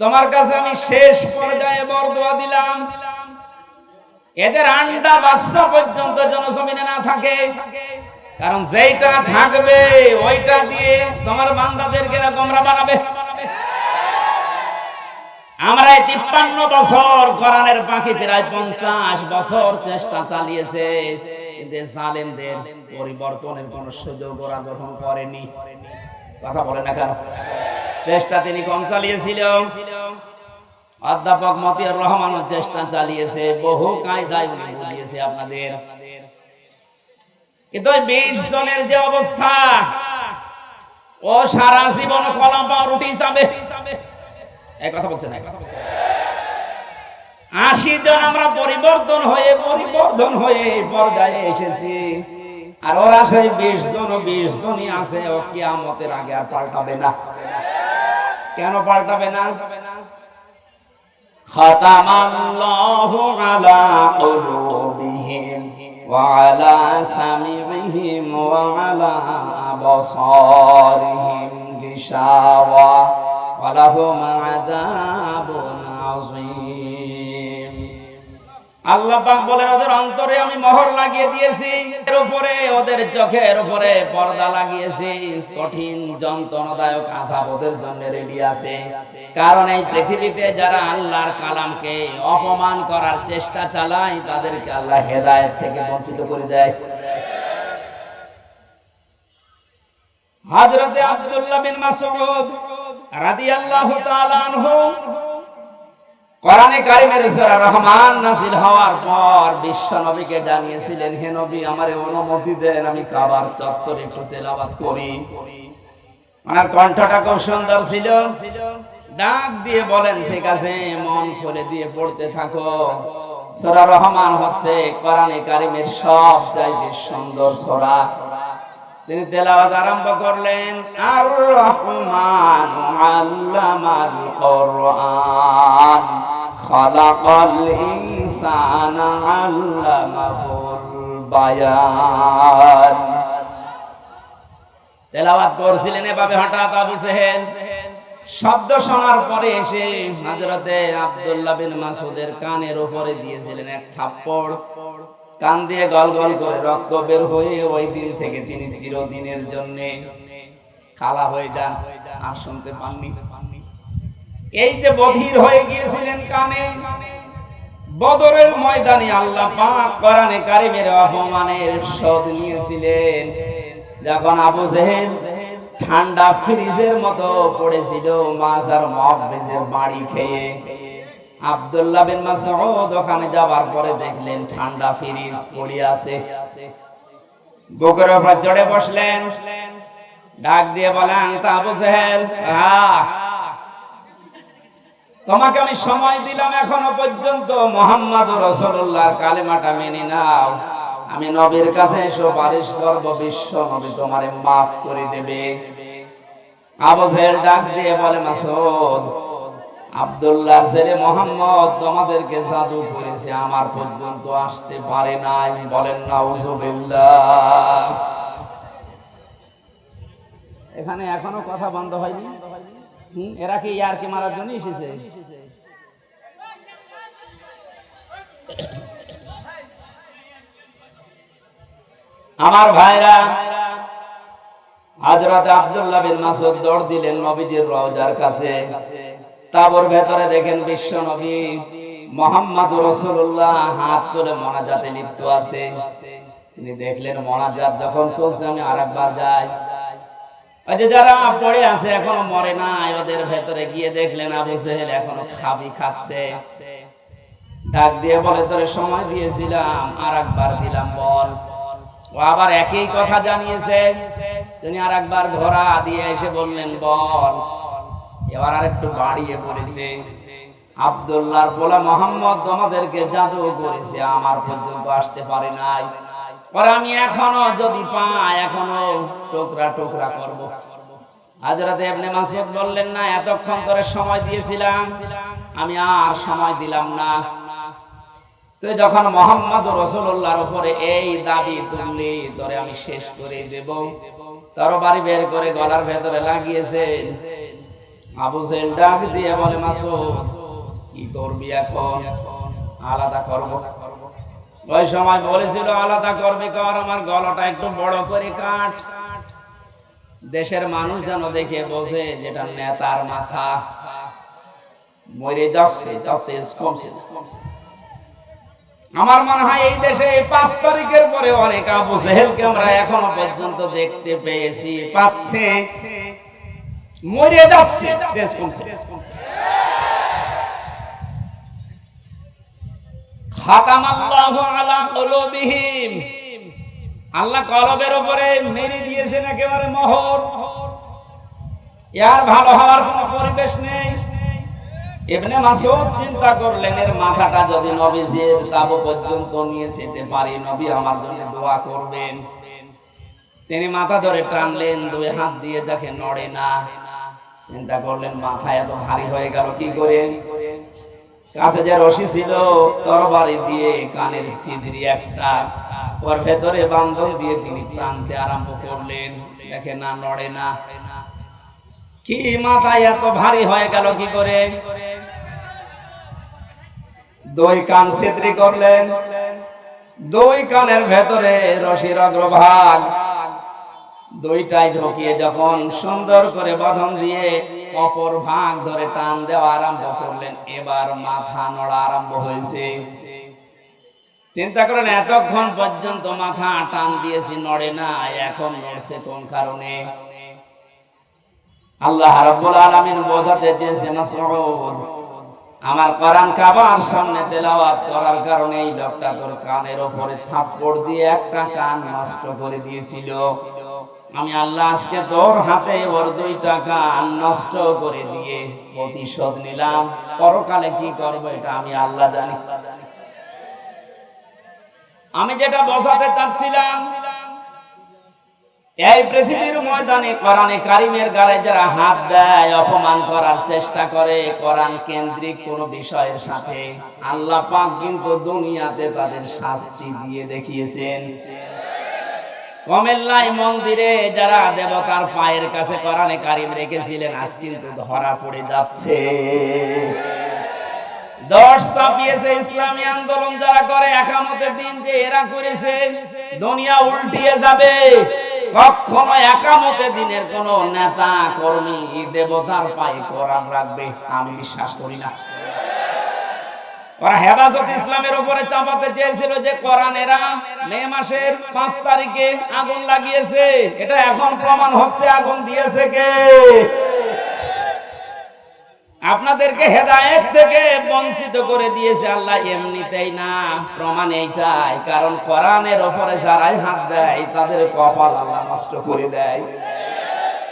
তোমার কাছে আমি শেষ পর্যায়ে বরদোয়া দিলাম। এদের আন্ডা বাচ্চা পর্যন্ত জনজমিনে না থাকে। কারণ যেইটা থাকবে, ওইটা দিয়ে তোমার বান্দাদেরকে তোমরা বানাবে। আমরা এই তিপ্পান্ন বছর কোরআনের পাখি প্রায় পঞ্চাশ বছর চেষ্টা চালিয়েছে। কিন্তু জালেমদের পরিবর্তনের কোন সুযোগ ওরা গ্রহণ করেনি। কথা বলে না কেন? চেষ্টা তিনি কম চালিয়েছিল অধ্যাপক মতিয়ার রহমানও চেষ্টা চালিয়েছে, বহু কায়দায় উনি বুঝিয়েছে আপনাদের। কিন্তু ওই বিশ জনের যে অবস্থা, ও সারা জীবন কলম পাউরুটি যাবে এই কথা বলছেন এই কথা বলছেন আশি জন আমরা পরিবর্তন হয়ে পরিবর্তন হয়ে এই পর্যায়ে এসেছি। আর ওরা সেই বিশ জন, বিশ জনই আছে, ও কিয়ামতের আগে আর পাল্টাবে না। কেন পাল্টাবে না ختم الله على قلوبهم وعلى سمعهم وعلى أبصارهم غشاوة ولهم عذاب عظيم আল্লাহ পাক বলেন, ওদের অন্তরে আমি মোহর লাগিয়ে দিয়েছি। এর উপরে, ওদের চোখের উপরে পর্দা লাগিয়েছি। কঠিন যন্ত্রণাদায়ক আযাব ওদের জন্য রেডি আছে। কারণ এই পৃথিবীতে যারা আল্লাহর কালামকে অপমান করার চেষ্টা চালায়, তাদেরকে আল্লাহ হেদায়েত থেকে বঞ্চিত করে দেয়। হযরতে আব্দুল্লাহ বিন মাসউদ রাদিয়াল্লাহু তাআলা আনহু কোরআনে কারিমের সূরা রহমান নাযিল হওয়ার পর বিশ্ব নবীকে জানিয়েছিলেন, হে নবী, আমারে অনুমতি দেন, আমি কাবার চত্বরে একটু তেলাওয়াত করি। ওনার কণ্ঠটা খুব সুন্দর ছিল। ডাক দিয়ে বলেন, ঠিক আছে, মন খুলে দিয়ে পড়তে থাকো। সূরা রহমান হচ্ছে কোরআনে কারিমের সব চাইতে সুন্দর সূরা। তিনি তেলাওয়াত আরম্ভ করলেন আর রহমান আল্লামাল কোরআন। খালাকাল ইনসানা আল্লামাহুল বায়ান তেলাওয়াত করছিলেন এভাবে হঠাৎ আবু সেহেল। শব্দ শোনার পরে এসে হযরতে আব্দুল্লাহ বিন মাসুদের কানের উপরে দিয়েছিলেন এক থাপ্পড়। কান দিয়ে গল গল করে রক্ত বের হয়ে ওই দিন থেকে তিনি চিরদিনের জন্য কালা হয়ে যান। আর শুনতে পাননি। এই যে বধির হয়ে গিয়েছিলেন কানে। বদরের ময়দানে আল্লাহ পাক কোরআনে কারিমের অপমানের শোধ নিয়েছিলেন। যখন আবু জেহেল ঠান্ডা ফ্রিজের মতো পড়েছিল, মাছ আর মহাবেজের বাড়ি খেয়ে আব্দুল্লাহ বিন মাসউদ ওখানে যাবার পরে দেখলেন ঠান্ডা ফ্রিজ পড়ে আছে। বুকের উপর চড়ে বসলেন। ডাক দিয়ে বলেন, তা আবু জেহেল হ্যাঁ তোমাকে আমি সময় দিলাম এখনও পর্যন্ত। মোহাম্মদ রসুল্লাহ কালেমাটা মেনে নাও। আমি নবীর কাছে সুপারিশ করব বিশ্ব নবী তোমারে মাফ করে দেবে। এখানে এখনও কথা বন্ধ হয়নি? এরা কি ইয়ারকে মারার জন্য এসেছে? আমার ভাইরা, হযরত আব্দুল্লাহ বিন মাসুদ দৌড় নবীজির রওজার কাছে। তাবর ভেতরে দেখেন বিশ্ব নবী মোহাম্মদ রসুল্লাহ হাত তুলে মনাজাতে লিপ্ত আছে। তিনি দেখলেন মনাজাত যখন চলছে, আমি আর একবার যাই। ওই যে যারা পড়ে আছে, এখনও মরে নাই, ওদের ভেতরে গিয়ে দেখলেন আবু সেহেল এখনও খাবি খাচ্ছে। ডাক দিয়ে বলে, তোরে সময় দিয়েছিলাম আর একবার দিলাম, বল। ও আবার একই কথা জানিয়েছে। তিনি আর একবার ঘোড়া দিয়ে এসে বললেন, বল। এবার আর একটু বাড়িয়ে বলেছে, আব্দুল্লাহর বলা মোহাম্মদ তোমাদেরকে জাদু করেছে, আমার পর্যন্ত আসতে পারে নাই। পরে আমি এখনও যদি পাই এখনও টুকরা টুকরা করব। হাজরাতে আপনি মাসিদ বললেন, না, এতক্ষণ ধরে সময় দিয়েছিলাম, আমি আর সময় দিলাম না। তুই যখন মোহাম্মদ রসুল্লাহর উপরে এই দাবি তুললি, তোরে আমি শেষ করে দেব। বাড়ি বের করে গলার ভেতরে লাগিয়েছে। আবু জেল ডাক দিয়ে বলে মাসুদ কি করবি এখন? আলাদা করব ওই সময় বলেছিল, আলাদা করবি কর, আমার গলাটা একটু বড় করে কাট। দেশের মানুষ যেন দেখে বসে যেটা নেতার মাথা। মরে যাচ্ছে যাচ্ছে, কমছে। আমার মনে হয় এই দেশে এই পাঁচ তারিখের পরে অনেক আবু সেহেলকে আমরা এখনও পর্যন্ত দেখতে পেয়েছি, পাচ্ছে। মরে যাচ্ছে, দেশ কমছে। আল্লাহ কলবের উপরে মেরে দিয়েছেন একেবারে মোহর। ভালো হওয়ার পরিবেশ নেই। চিন্তা করলেন, এর মাথাটা যদি পর্যন্ত নিয়ে যেতে পারি, নবী আমার জন্য দোয়া করবেন। তিনি মাথা ধরে টানলেন, দুই হাত দিয়ে দেখে নড়ে না। চিন্তা করলেন, মাথা এত ভারী হয়ে গেল কি করে? কাছে যে রশি ছিল, তরবারি দিয়ে কানের সিদরি একটা। ওর ভেতরে বান্ধব দিয়ে তিনি টানতে আরম্ভ করলেন। দেখে না, নড়ে না। কি মাথায় এত ভারী হয়ে গেল কি করে? দুই কান ছিদ্রি করলেন। দুই কানের ভেতরে রশির অগ্রভাগ। দুইটাই ঢুকিয়ে যখন সুন্দর করে বাঁধন দিয়ে অপর ভাগ ধরে টান দেওয়া আরম্ভ করলেন, এবার মাথা নড়া আরম্ভ হয়েছে। চিন্তা করেন, এতক্ষণ পর্যন্ত মাথা টান দিয়েছি, নড়ে না, এখন নড়ছে কোন কারণে? আল্লাহ রাব্বুল আলামিন বোঝাতে চেয়েছে মাসউদ, আমার কোরআন কাবার সামনে তেলাওয়াত করার কারণে এই লোকটা তোর কানের উপরে থাপ্পড় দিয়ে একটা কান নষ্ট করে দিয়েছিল। আমি আল্লাহ আজকে তোর হাতে ওর দুইটা কান নষ্ট করে দিয়ে প্রতিশোধ নিলাম। পরকালে কি করব এটা আমি আল্লাহ জানি। আমি যেটা বসাতে চাচ্ছিলাম, এই পৃথিবীর ময়দানে কোরআনে কারিমের গায়ে যারা হাত দেয়, অপমান করার চেষ্টা করে, কোরআন কেন্দ্রিক কোন বিষয়ের সাথে আল্লাহ পাক কিন্তু দুনিয়াতে তাদের শাস্তি দিয়ে দেখিয়েছেন। কমেল্লাই মন্দিরে যারা দেবতার পায়ের কাছে কোরআনে কারিম রেখেছিলেন, আজ কিন্তু ধরা পড়ে যাচ্ছে। দশ ইসলামী আন্দোলন যারা করে, একামতের দিন যে এরা করেছে, দুনিয়া উল্টিয়ে যাবে। কখনো একামতে দিনের কোন নেতা, কর্মী, দেবতার পায়ে কোরআন রাখবে, আমি বিশ্বাস করি না। ওরা হেফাজত ইসলামের উপরে চাপাতে চেয়েছিল যে কোরআনেরা মে মাসের পাঁচ তারিখে আগুন লাগিয়েছে। এটা এখন প্রমাণ হচ্ছে আগুন দিয়েছে কে? আপনাদেরকে হেদায়েত থেকে বঞ্চিত করে দিয়েছে আল্লাহ, এমনিতেই না, প্রমাণ এইটাই। কারণ কোরআনের ওপরে যারাই হাত দেয়, তাদের কপাল আল্লাহ নষ্ট করে দেয়।